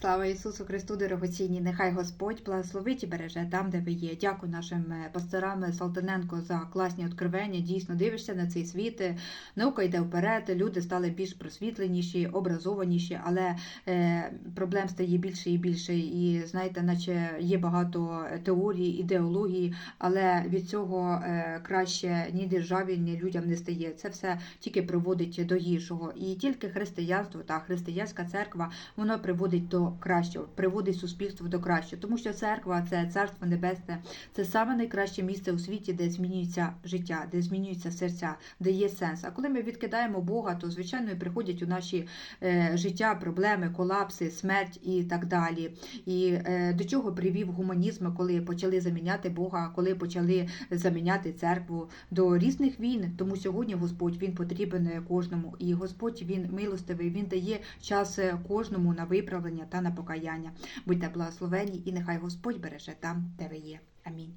Слава Ісусу Христу, дорогоцінні! Нехай Господь благословить і береже там, де ви є. Дякую нашим е, пасторам Салтаненко за класні відкривання. Дійсно дивишся на цей світ. е, Наука йде вперед, люди стали більш просвітленіші, образованіші, але е, проблем стає більше і більше. І знаєте, наче є багато теорій, ідеології, але від цього краще ні державі, ні людям не стає. Це все тільки приводить до гіршого. І тільки християнство та християнська церква воно приводить до кращого, приводить суспільство до кращого, тому що церква це царство небесне, це саме найкраще місце у світі, де змінюється життя, де змінюються серця, де є сенс. А коли ми відкидаємо Бога, то звичайно і приходять у наші е, життя проблеми, колапси, смерть і так далі. І е, до чого привів гуманізм, коли почали заміняти Бога, коли почали заміняти церкву до різних війн. Тому сьогодні Господь він потрібен кожному, і Господь він милостивий, він дає час е, кожному на виправлення та на покаяння. Будьте благословені, і нехай Господь береже там, де ви є. Амінь.